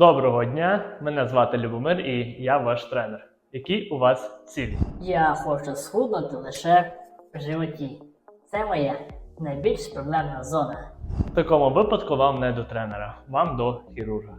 Доброго дня! Мене звати Любомир і я ваш тренер. Які у вас цілі? Я хочу схуднути лише в животі. Це моя найбільш проблемна зона. В такому випадку вам не до тренера, вам до хірурга.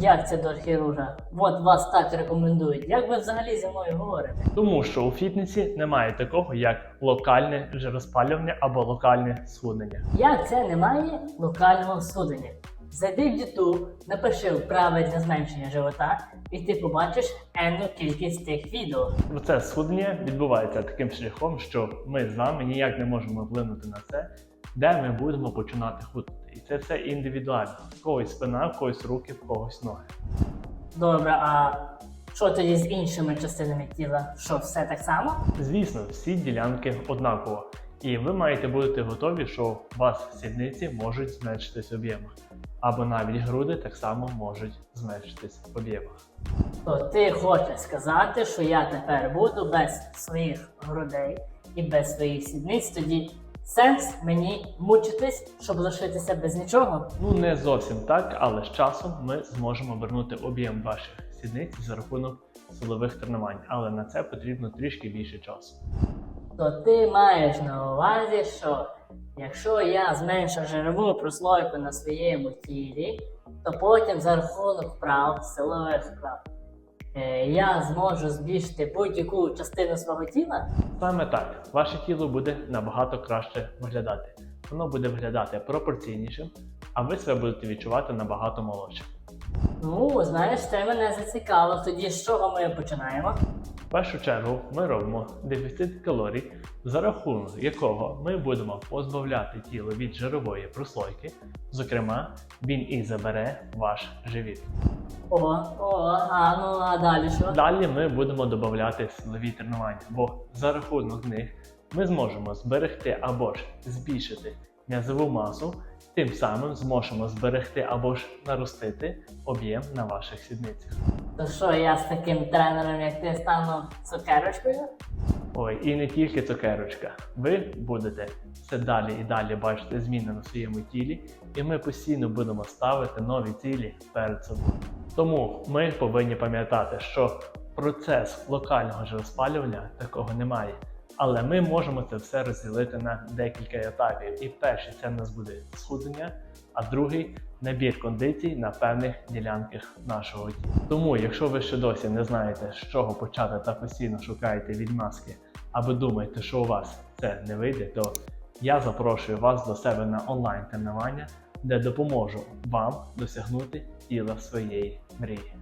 Як це до хірурга? От вас так рекомендують. Як ви взагалі зі мною говорите? Тому що у фітнесі немає такого, як локальне жироспалювання або локальне схуднення. Як це немає локального схудення? Зайди в YouTube, напиши правильне зменшення живота, і ти побачиш енну кількість тих відео. Процес схуднення відбувається таким шляхом, що ми з вами ніяк не можемо вплинути на це, де ми будемо починати худнути. І це все індивідуально. В когось спина, в когось руки, в когось ноги. Добре, а що тоді з іншими частинами тіла? Що все так само? Звісно, всі ділянки однаково. І ви маєте бути готові, що у вас сідниці можуть зменшитись об'ємах. Або навіть груди так само можуть зменшитись в об'ємах. То ти хочеш сказати, що я тепер буду без своїх грудей і без своїх сідниць, тоді сенс мені мучитись, щоб лишитися без нічого? Ну не зовсім так, але з часом ми зможемо вернути об'єм ваших сідниць за рахунок силових тренувань. Але на це потрібно трішки більше часу. То ти маєш на увазі, що якщо я зменшу жирову прослойку на своєму тілі, то потім за рахунок вправ, силових вправ, е, я зможу збільшити будь-яку частину свого тіла? Саме так, ваше тіло буде набагато краще виглядати. Воно буде виглядати пропорційнішим, а ви себе будете відчувати набагато молодшим. Ну, знаєш, це мене зацікавило. Тоді з чого ми починаємо? В першу чергу ми робимо дефіцит калорій, за рахунок якого ми будемо позбавляти тіло від жирової прослойки. Зокрема, він і забере ваш живіт. О, о, а ну а далі що? Далі ми будемо додати силові тренування, бо за рахунок них ми зможемо зберегти або ж збільшити м'язову масу, тим самим зможемо зберегти або ж наростити об'єм на ваших сідницях. То що я з таким тренером, як ти стану цукерочкою? Ой, і не тільки цукерочка. Ви будете все далі і далі бачити зміни на своєму тілі, і ми постійно будемо ставити нові цілі перед собою. Тому ми повинні пам'ятати, що процес локального жироспалювання такого немає. Але ми можемо це все розділити на декілька етапів. І перший це в нас буде схудення, а другий набір кондицій на певних ділянках нашого тіла. Тому, якщо ви ще досі не знаєте, з чого почати та постійно шукаєте відмазки, або думаєте, що у вас це не вийде, то я запрошую вас до себе на онлайн тренування, де допоможу вам досягнути тіла своєї мрії.